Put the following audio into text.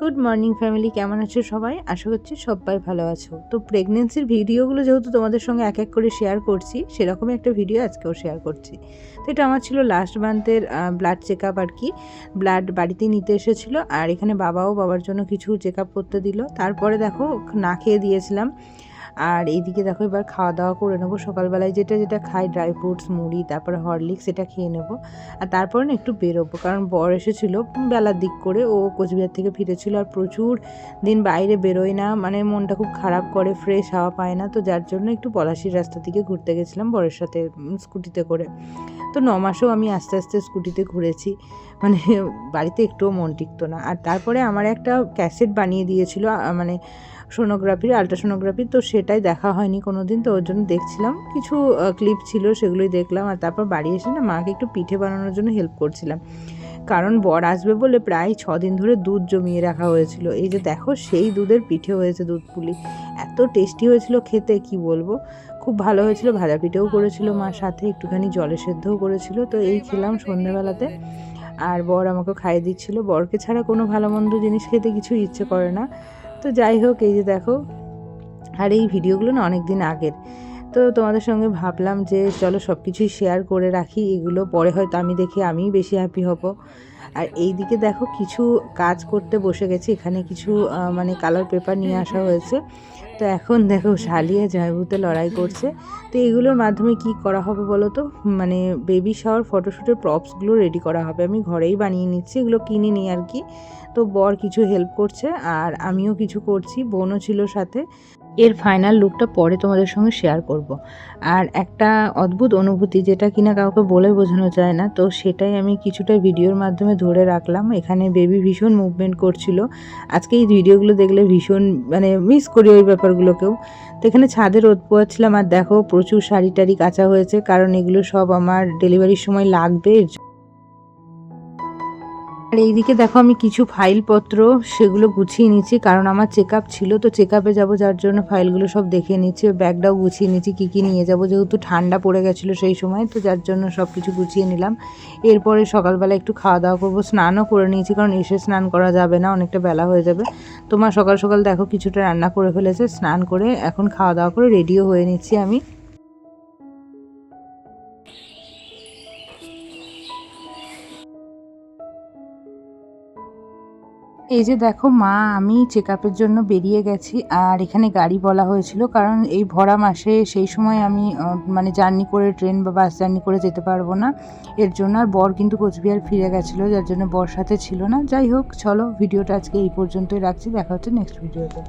Good morning family, কেমন আছো সবাই? আশা করছি সবাই ভালো আছো। তো প্রেগনেন্সির ভিডিওগুলো যেহেতু তোমাদের সঙ্গে এক এক করে শেয়ার করছি, সেরকমই একটা ভিডিও আজকেও শেয়ার করছি। তো এটা আমার ছিল লাস্ট মান্থের ব্লাড চেক আপ আর কি। ব্লাড বাড়িতে নিতে এসেছিল, আর এখানে বাবাও বাবার জন্য কিছু চেক আপ করতে দিল। তারপরে দেখো, না খেয়ে দিয়েছিলাম। আর এইদিকে দেখো এবার খাওয়া দাওয়া করে নেব। সকালবেলায় যেটা যেটা খাই ড্রাই ফ্রুটস মুড়ি, তারপরে হরলিক্স এটা খেয়ে নেব। আর তারপরে না একটু বেরোবো, কারণ বর এসেছিল বেলার দিক করে। ও কোচবিহার থেকে ফিরেছিল আর প্রচুর দিন বাইরে বেরোয় না মানে মনটা খুব খারাপ করে ফ্রেশ হাওয়া পায় না। তো যার জন্য একটু পলাশির রাস্তা থেকে ঘুরতে গেছিলাম বরের সাথে স্কুটিতে করে। তো ন মাসেও আমি আস্তে আস্তে স্কুটিতে ঘুরেছি। মানে বাড়িতে একটুও মন টিকতো না। আর তারপরে আমার একটা ক্যাসেট বানিয়ে দিয়েছিল মানে সোনোগ্রাফির আলট্রাসোনোগ্রাফি তো সেটাই দেখা হয়নি কোনো দিন তো ওর জন্য দেখছিলাম। কিছু ক্লিপ ছিল, সেগুলোই দেখলাম, আর তারপর বাড়ি এসে না মাকে একটু পিঠে বানানোর জন্য হেল্প করছিলাম। কারণ বর আসবে বলে প্রায় ছ দিন ধরে দুধ জমিয়ে রাখা হয়েছিল। এই যে দেখো, সেই দুধের পিঠে হয়েছে দুধ পুলি। এত টেস্টি হয়েছিল খেতে, কি বলব? খুব ভালো হয়েছিল, ভাজা পিঠেও করেছিল মার সাথে, একটুখানি জলে সেদ্ধও করেছিল, তো এই খেলাম সন্ধ্যেবেলাতে আর বর আমাকে খাইয়ে দিচ্ছিল। বরকে ছাড়া কোনো ভালো মন্দ জিনিস খেতে কিছু ইচ্ছে করে না। তো যাই হোক, এই যে দেখো, আর এই ভিডিওগুলো না অনেক দিন আগের। তো তোমাদের সঙ্গে ভাবলাম যে চলো সব কিছুই শেয়ার করে রাখি, এগুলো পরে হয়তো আমি দেখে আমি বেশি হ্যাপি হব। আর এই দিকে দেখো, কিছু কাজ করতে বসে গেছি, এখানে কিছু মানে কালার পেপার নিয়ে আসা হয়েছে। তো এখন দেখো শালিয়া জয়ভূতে লড়াই করছে। তো এগুলোর মাধ্যমে কি করা হবে বলো তো? মানে বেবি শাওয়ার ফটোশ্যুটের প্রপসগুলো রেডি করা হবে। আমি ঘরেই বানিয়ে নিচ্ছি, এগুলো কিনে নিই আর কি। তো বর কিছু হেল্প করছে আর আমিও কিছু করছি, বোনও ছিল সাথে। এর ফাইনাল লুকটা পরে তোমাদের সঙ্গে শেয়ার করব। আর একটা অদ্ভুত অনুভূতি যেটা কিনা কাউকে বলে বোঝানো যায় না, তো সেটাই আমি কিছুটা ভিডিওর মাধ্যমে ধরে রাখলাম এখানে বেবি ভীষণ মুভমেন্ট করছিল আজকে এই ভিডিওগুলো দেখলে ভীষণ মানে মিস করি ওই ব্যাপারগুলোকেও তো এখানে ছাদে রোদ পোয়াচ্ছিলাম আর দেখো প্রচুর শাড়ি টাড়ি কাঁচা হয়েছে, কারণ এগুলো সব আমার ডেলিভারির সময় লাগবে। আর এইদিকে দেখো আমি কিছু ফাইলপত্র সেগুলো গুছিয়ে নিচ্ছি, কারণ আমার চেক ছিল, তো চেক আপে যাব যার জন্য ফাইলগুলো সব দেখে নিচ্ছি, ব্যাগটাও গুছিয়ে নিচ্ছি, কী কী নিয়ে যাব, যেহেতু ঠান্ডা পড়ে গেছিল সেই সময়, তো যার জন্য সব কিছু গুছিয়ে নিলাম। এরপরে সকালবেলা একটু খাওয়া দাওয়া করব, স্নানও করে নিয়েছি, কারণ এসে স্নান করা যাবে না, অনেকটা বেলা হয়ে যাবে। তোমার সকাল সকাল দেখো কিছুটা রান্না করে ফেলেছে, স্নান করে এখন খাওয়া দাওয়া করে রেডিও হয়ে নিচ্ছি আমি। এই যে দেখো মা, আমি চেক আপের জন্য বেরিয়ে গেছি আর এখানে গাড়ি বলা হয়েছিল কারণ এই ভরা মাসে সেই সময় আমি মানে জার্নি করে ট্রেন বা বাস জার্নি করে যেতে পারব না। এর জন্য আর বর কিন্তু কোচবিহার ফিরে গেছিল, যার জন্য বর সাথে ছিল না। যাই হোক, চলো ভিডিওটা আজকে এই পর্যন্তই রাখছি। দেখা হচ্ছে নেক্সট ভিডিওতে